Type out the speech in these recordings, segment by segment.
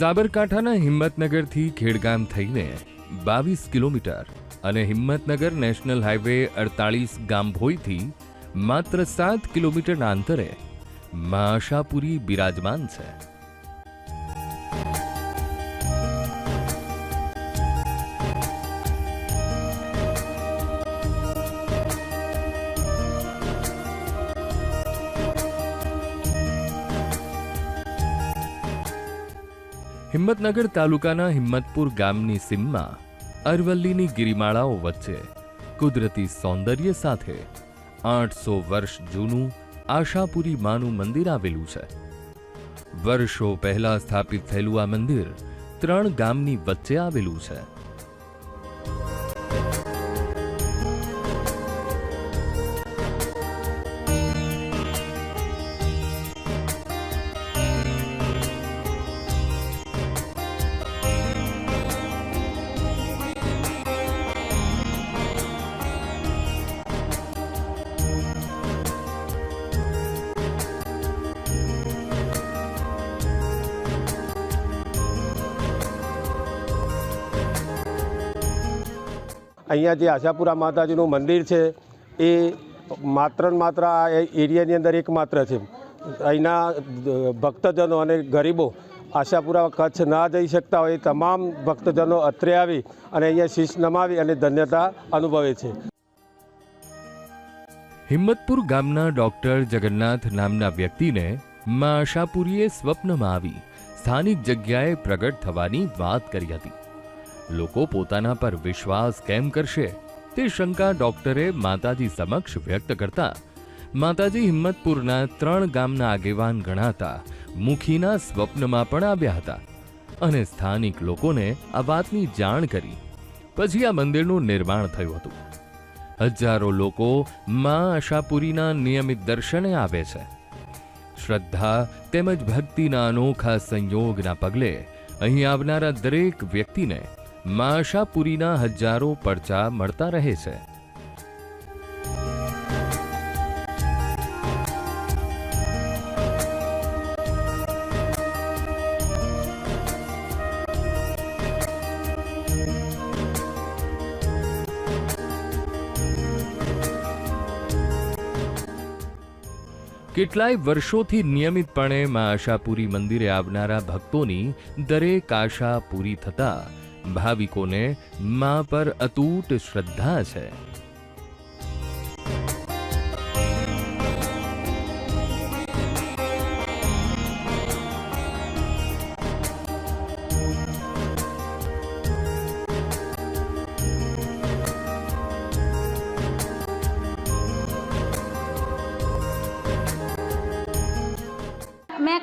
સાબરકાંઠાના હિંમતનગરથી ખેડગામ થઈને બાવીસ કિલોમીટર અને હિંમતનગર નેશનલ હાઈવે અડતાળીસ ગામભોઈથી માત્ર સાત કિલોમીટરના અંતરે મા આશાપુરી બિરાજમાન છે. હિંમતનગર તાલુકાના હિંમતપુર ગામની સીમમાં અરવલ્લીની ગિરિમાળાઓ વચ્ચે કુદરતી સૌંદર્ય સાથે આઠસો વર્ષ જૂનું આશાપુરી માનું મંદિર આવેલું છે. વર્ષો પહેલા સ્થાપિત થયેલું આ મંદિર ત્રણ ગામની વચ્ચે આવેલું છે. અહીંયા જે આશાપુરા માતાજીનું મંદિર છે, એ માત્ર ને માત્ર આ એરિયાની અંદર એકમાત્ર છે. અહીંના ભક્તજનો અને ગરીબો આશાપુરા કચ્છ ના જઈ શકતા હોય એ તમામ ભક્તજનો અત્રે આવી અને અહીંયા શીશ નમાવી અને ધન્યતા અનુભવે છે. હિંમતપુર ગામના ડોક્ટર જગન્નાથ નામના વ્યક્તિને માં આશાપુરીએ સ્વપ્નમાં આવી સ્થાનિક જગ્યાએ પ્રગટ થવાની વાત કરી હતી. લોકો પોતાના પર વિશ્વાસ કેમ કરશે? તે શંકા ડોક્ટરે માતાજી સમક્ષ વ્યક્ત કરતા, માતાજી હિંમતપુરના ત્રણ ગામના આગેવાન ગણાતા, મુખીના સ્વપ્નમાં પણ આવ્યા હતા અને સ્થાનિક લોકોને આ વાતની જાણ કરી. પછી આ મંદિરનું નિર્માણ થયું હતું. હજારો લોકો મા આશાપુરીના નિયમિત દર્શને આવે છે. શ્રદ્ધા તેમજ ભક્તિના અનોખા સંયોગના પગલે અહીં આવનારા દરેક વ્યક્તિને મા આશાપુરીના હજારો પડચા મળતા રહે છે. કેટલાય વર્ષોથી નિયમિતપણે મા આશાપુરી મંદિરે આવનારા ભક્તોની દરેક આશા પૂરી થતા ભાવિકોને મા પર અતૂટ શ્રદ્ધા છે.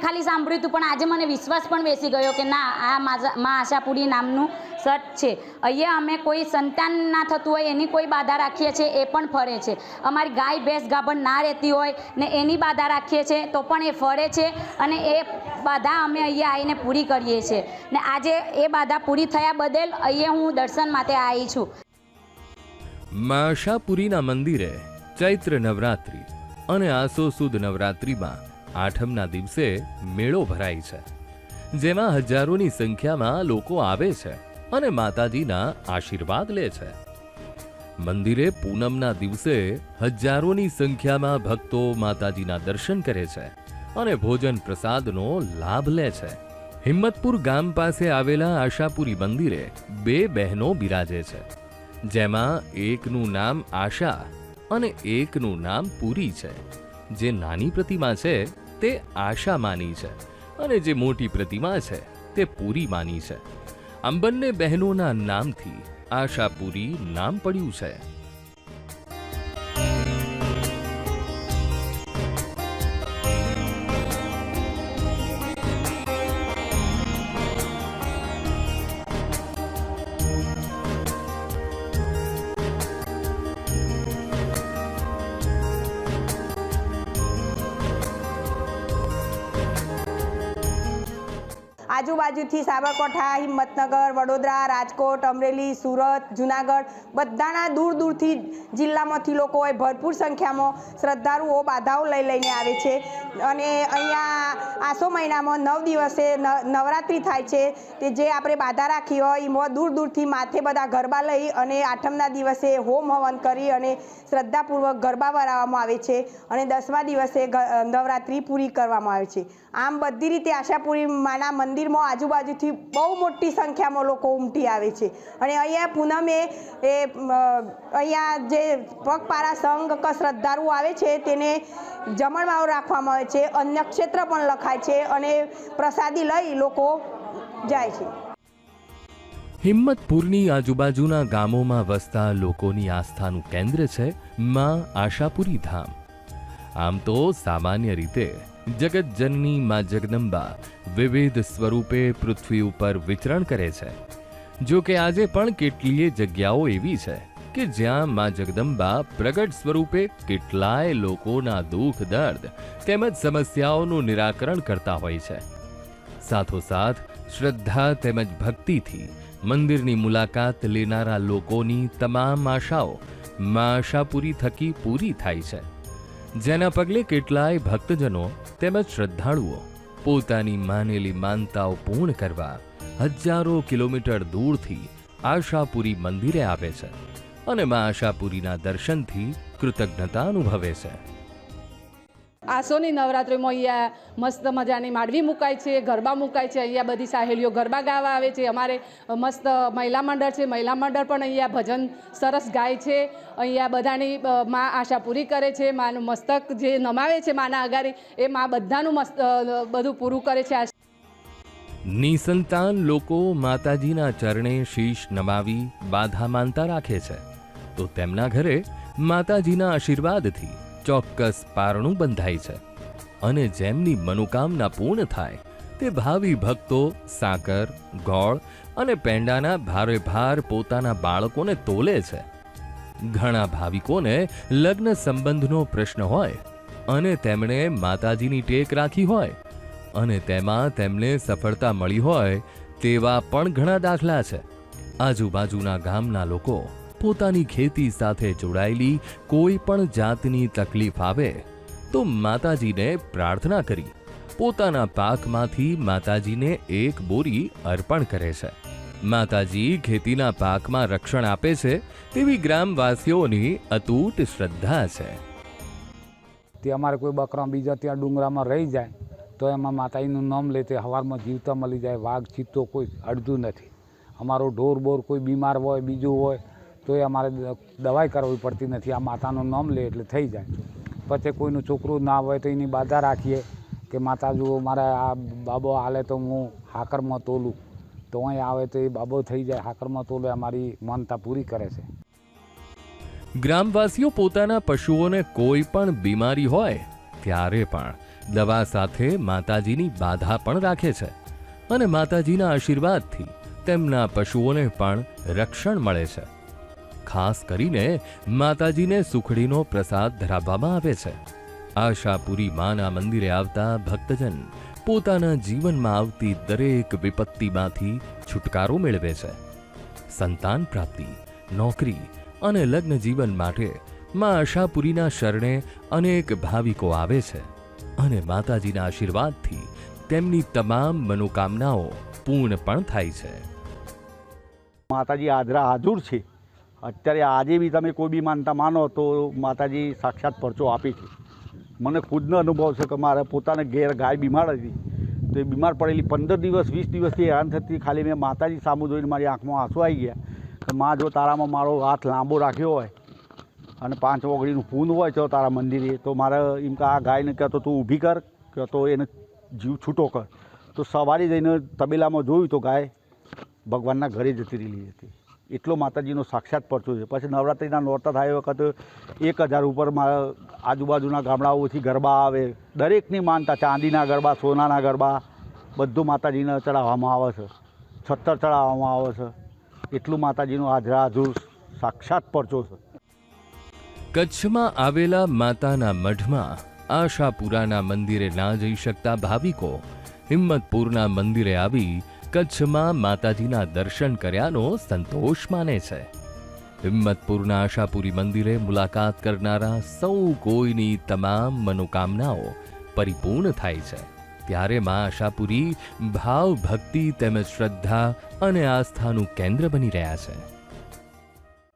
ખાલી સાંભળ્યું હતું પણ આજે મને વિશ્વાસ પણ બેસી ગયો કે ના, આ મા આશાપુરી નામનું સત છે. અહીંયા અમે કોઈ સંતાન ના થતું હોય, એની કોઈ બાધા રાખીએ છીએ, એ પણ ફરે છે. અમારી ગાય ભેંસ ગાભણ ના રહેતી હોય ને એની બાધા રાખીએ છીએ, તો પણ એ ફરે છે અને એ બાધા અમે અહીંયા આવીને પૂરી કરીએ છીએ. ને આજે એ બાધા પૂરી થયા બદલ અહીંયા હું દર્શન માટે આવી છું. મા આશાપુરીના મંદિરે ચૈત્ર નવરાત્રિ અને આસો સુદ નવરાત્રિમાં આઠમના દિવસે મેળો ભરાય છે, જેમાં હજારોની સંખ્યામાં લોકો આવે છે અને માતાજીના આશીર્વાદ લે છે. મંદિરે પૂનમના દિવસે હજારોની સંખ્યામાં ભક્તો માતાજીના દર્શન કરે છે અને ભોજન પ્રસાદનો લાભ લે છે. હિંમતપુર ગામ પાસે આવેલા આશાપુરી મંદિરે બે બહેનો બિરાજે છે, જેમાં એકનું નામ આશા અને એકનું નામ પૂરી છે, જે નાની પ્રતિમા છે તે આશા માની છે અને જે મોટી પ્રતિમા છે તે પૂરી માની છે. આમ બંને બહેનોના નામથી આશાપુરી નામ પડ્યું છે. આજુબાજુથી સાબરકાંઠા, હિંમતનગર, વડોદરા, રાજકોટ, અમરેલી, સુરત, જુનાગઢ બધાના દૂર દૂરથી જિલ્લામાંથી લોકો હોય ભરપૂર સંખ્યામાં શ્રદ્ધાળુઓ બાધાઓ લઈ લઈને આવે છે. અને અહીંયા આસો મહિનામાં નવ દિવસે નવરાત્રિ થાય છે તે જે આપણે બાધા રાખી હોય એમાં દૂર દૂરથી માથે બધા ગરબા લઈ અને આઠમના દિવસે હોમ હવન કરી અને શ્રદ્ધાપૂર્વક ગરબા વરાવવામાં આવે છે અને દસમા દિવસે નવરાત્રિ પૂરી કરવામાં આવે છે. આમ બધી રીતે આશાપુરી માના મંદિરમાં આજુબાજુથી બહુ મોટી સંખ્યામાં લોકો ઉમટી આવે છે. અને અહીંયા પૂનમે એ અહીંયા જે પગપારા સંઘ ક શ્રદ્ધાળુઓ આવે છે તેને જમણવાવ રાખવામાં આવે છે, અન્ય ક્ષેત્ર પણ લખાય છે અને પ્રસાદી લઈ લોકો જાય છે. હિંમતપુરની આજુબાજુના ગામોમાં વસતા લોકોની આસ્થાનું કેન્દ્ર છે માં આશાપુરી ધામ. આમ તો સામાન્ય રીતે જગતજનની માં જગદંબા વિવિધ સ્વરૂપે પૃથ્વી ઉપર વિચરણ કરે છે. જો કે આજે પણ કેટલીય જગ્યાઓ એવી છે કે જ્યાં માં જગદંબા પ્રગટ સ્વરૂપે કેટલાય લોકોના દુઃખ, દર્દ તેમજ સમસ્યાઓનું નિરાકરણ કરતા હોય છે. સાથોસાથ શ્રદ્ધા તેમજ ભક્તિથી મંદિરની મુલાકાત લેનારા લોકોની તમામ આશાઓ માં આશાપુરી થકી પૂરી થાય છે. જેના પગલે કેટલાય ભક્તજનો તેમજ શ્રદ્ધાળુઓ પોતાની માનેલી માનતાઓ પૂર્ણ કરવા હજારો કિલોમીટર દૂરથી આશાપુરી મંદિરે આવે છે અને મા આશાપુરીના દર્શનથી કૃતજ્ઞતા અનુભવે છે. આસોની નવરાત્રિમાં અહીંયા મસ્ત મજાની માંડવી મુકાય છે, ગરબા મુકાય છે, અહીંયા બધી સાહેલીઓ ગરબા ગાવા આવે છે. અમારે મસ્ત મહિલા મંડળ છે, મહિલા મંડળ પણ અહીંયા ભજન સરસ ગાય છે. અહીંયા બધાની મા આશા પૂરી કરે છે, માનું મસ્તક જે નમાવે છે માના અગારી, એ મા બધાનું મસ્ત બધું પૂરું કરે છે. નિસંતાન લોકો માતાજીના ચરણે શીશ નમાવી, બાધા માનતા રાખે છે. તો તેમના ઘરે માતાજીના આશીર્વાદથી ચોક્કસ પારણું બંધાય છે. અને જેમની મનોકામના પૂર્ણ થાય, તે ભાવિ ભક્તો, સાકર, ગોળ અને પેંડાના ભારે ભાર પોતાના બાળકોને તોલે છે. ઘણા ભાવિકોને લગ્ન સંબંધનો પ્રશ્ન હોય અને તેમણે માતાજીની ટેક રાખી હોય અને તેમાં તેમને સફળતા મળી હોય તેવા પણ ઘણા દાખલા છે. આજુબાજુના ગામના લોકો પોતાની ખેતી સાથે જોડાયેલી કોઈ પણ જાતની તકલીફ આવે તો માતાજીને પ્રાર્થના કરી પોતાના પાકમાંથી માતાજીને એક બોરી અર્પણ કરે છે. માતાજી ખેતીના પાકમાં રક્ષણ આપે છે તેવી ગ્રામવાસીઓની અતૂટ શ્રદ્ધા છે. તે અમારે કોઈ બકરા બીજા ત્યાં ડુંગરામાં રહી જાય તો એમાં માતાજીનું નામ લે તે હવારમાં જીવતા મળી જાય, વાઘ, ચિત્તો કોઈ અડધું નથી. અમારો ઢોર બોર કોઈ બીમાર હોય, બીજું હોય તો એ અમારે દવાઈ કરવી પડતી નથી. આ માતાનું નામ લે એટલે થઈ જાય. પછી કોઈનું છોકરું ના હોય તો એની બાધા રાખીએ કે માતા જુઓ, મારે આ બાબો હાલે તો હું હાકરમાં તોલું. તો અહીં આવે તો એ બાબો થઈ જાય, હાકરમાં તોલે, અમારી માનતા પૂરી કરે છે. ગ્રામવાસીઓ પોતાના પશુઓને કોઈ પણ બીમારી હોય ત્યારે પણ દવા સાથે માતાજીની બાધા પણ રાખે છે અને માતાજીના આશીર્વાદથી તેમના પશુઓને પણ રક્ષણ મળે છે. ખાસ કરીને માતાજીને સુખડીનો પ્રસાદ ધરાવવામાં આવે છે. આશાપુરી માના મંદિરે આવતા ભક્તજન પોતાના જીવનમાં આવતી દરેક વિપત્તિમાંથી છુટકારો મેળવે છે. સંતાન પ્રાપ્તિ, નોકરી અને લગ્ન જીવન માટે માં આશાપુરીના શરણે અનેક ભાવિકો આવે છે અને માતાજીના આશીર્વાદથી તેમની તમામ મનોકામનાઓ પૂર્ણ પણ થાય છે. માતાજી આદરા આદુર છે. અત્યારે આજે બી તમે કોઈ બી માનતા માનો તો માતાજી સાક્ષાત પરચો આપે છે. મને ખુદનો અનુભવ છે કે મારે પોતાને ઘેર ગાય બીમાર હતી. તો એ બીમાર પડેલી પંદર દિવસ, વીસ દિવસથી હેરાન થતી ખાલી મેં માતાજી સામું જોઈને મારી આંખમાં આંસુ આવી ગયા કે માં, જો તારામાં મારો હાથ લાંબો રાખ્યો હોય અને પાંચ ઓગળીનું પૂન હોય તો તારા મંદિરે, તો મારે એમ કે આ ગાયને કહેતો તું ઊભી કર કહેતો એને જીવ છૂટો કર. તો સવારે જઈને તબેલામાં જોયું તો ગાય ભગવાનના ઘરે જતી રહેલી હતી. એટલો માતાજીનો સાક્ષાત પરચો છે. પછી નવરાત્રિના નોરતા થાય વખત એક હજાર ઉપર આજુબાજુના ગામડાઓથી ગરબા આવે. દરેકની માનતા ચાંદીના ગરબા, સોનાના ગરબા, બધું માતાજીને ચડાવવામાં આવે છે. છત્તર ચડાવવામાં આવે છે. એટલું માતાજીનો હાજરા હાજર સાક્ષાત પરચો છે. કચ્છમાં આવેલા માતાના મઢમાં આશાપુરાના મંદિરે ના જઈ શકતા ભાવિકો હિંમતપુરના મંદિરે આવી કચ્છમાં માતાજીના દર્શન કર્યાનો સંતોષ માને છે. હિંમતપુરના આશાપુરી મંદિરે મુલાકાત કરનારા સૌ કોઈની તમામ મનોકામનાઓ પરિપૂર્ણ થાય છે. ત્યારે મા આશાપુરી ભાવ ભક્તિ તેમજ શ્રદ્ધા અને આસ્થાનું કેન્દ્ર બની રહ્યા છે.